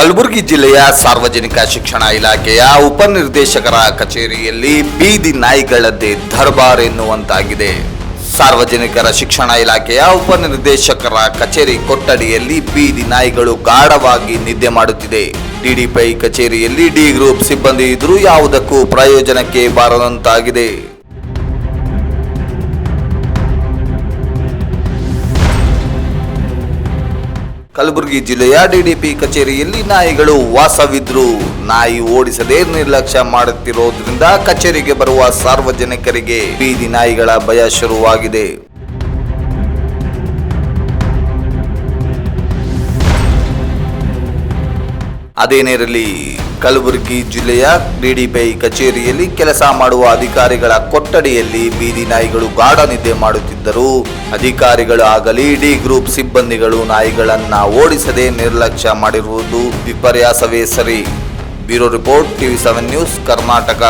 ಕಲಬುರಗಿ ಜಿಲ್ಲೆಯ ಸಾರ್ವಜನಿಕ ಶಿಕ್ಷಣ ಇಲಾಖೆಯ ಉಪನಿರ್ದೇಶಕರ ಕಚೇರಿಯಲ್ಲಿ ಬೀದಿ ನಾಯಿಗಳದ್ದೇ ದರ್ಬಾರ್ ಎನ್ನುವಂತಾಗಿದೆ. ಸಾರ್ವಜನಿಕರ ಶಿಕ್ಷಣ ಇಲಾಖೆಯ ಉಪನಿರ್ದೇಶಕರ ಕಚೇರಿ ಕೊಠಡಿಯಲ್ಲಿ ಬೀದಿ ನಾಯಿಗಳು ಗಾಢವಾಗಿ ನಿದ್ದೆ ಮಾಡುತ್ತಿದೆ. ಡಿಡಿಪೈ ಕಚೇರಿಯಲ್ಲಿ ಡಿ ಗ್ರೂಪ್ ಸಿಬ್ಬಂದಿ ಇದ್ರೂ ಯಾವುದಕ್ಕೂ ಪ್ರಯೋಜನಕ್ಕೆ ಬಾರದಂತಾಗಿದೆ. ಕಲಬುರಗಿ ಜಿಲ್ಲೆಯ ಡಿಡಿಪಿ ಕಚೇರಿಯಲ್ಲಿ ನಾಯಿಗಳು ವಾಸವಿದ್ರು. ನಾಯಿ ಓಡಿಸದೆ ನಿರ್ಲಕ್ಷ್ಯ ಮಾಡುತ್ತಿರುವುದರಿಂದ ಕಚೇರಿಗೆ ಬರುವ ಸಾರ್ವಜನಿಕರಿಗೆ ಬೀದಿ ನಾಯಿಗಳ ಭಯ ಶುರುವಾಗಿದೆ. ಅದೇನಿರಲಿ ಕಲಬುರಗಿ ಜಿಲ್ಲೆಯ ಡಿಡಿಪಿಐ ಕಚೇರಿಯಲ್ಲಿ ಕೆಲಸ ಮಾಡುವ ಅಧಿಕಾರಿಗಳ ಕೊಠಡಿಯಲ್ಲಿ ಬೀದಿ ನಾಯಿಗಳು ಗಾಢ ನಿದ್ದೆ ಮಾಡುತ್ತಿದ್ದರು. ಅಧಿಕಾರಿಗಳು ಆಗಲಿ, ಡಿ ಗ್ರೂಪ್ ಸಿಬ್ಬಂದಿಗಳು ನಾಯಿಗಳನ್ನ ಓಡಿಸದೆ ನಿರ್ಲಕ್ಷ್ಯ ಮಾಡಿರುವುದು ವಿಪರ್ಯಾಸವೇ ಸರಿ. Bureau report TV seven news, Karnataka.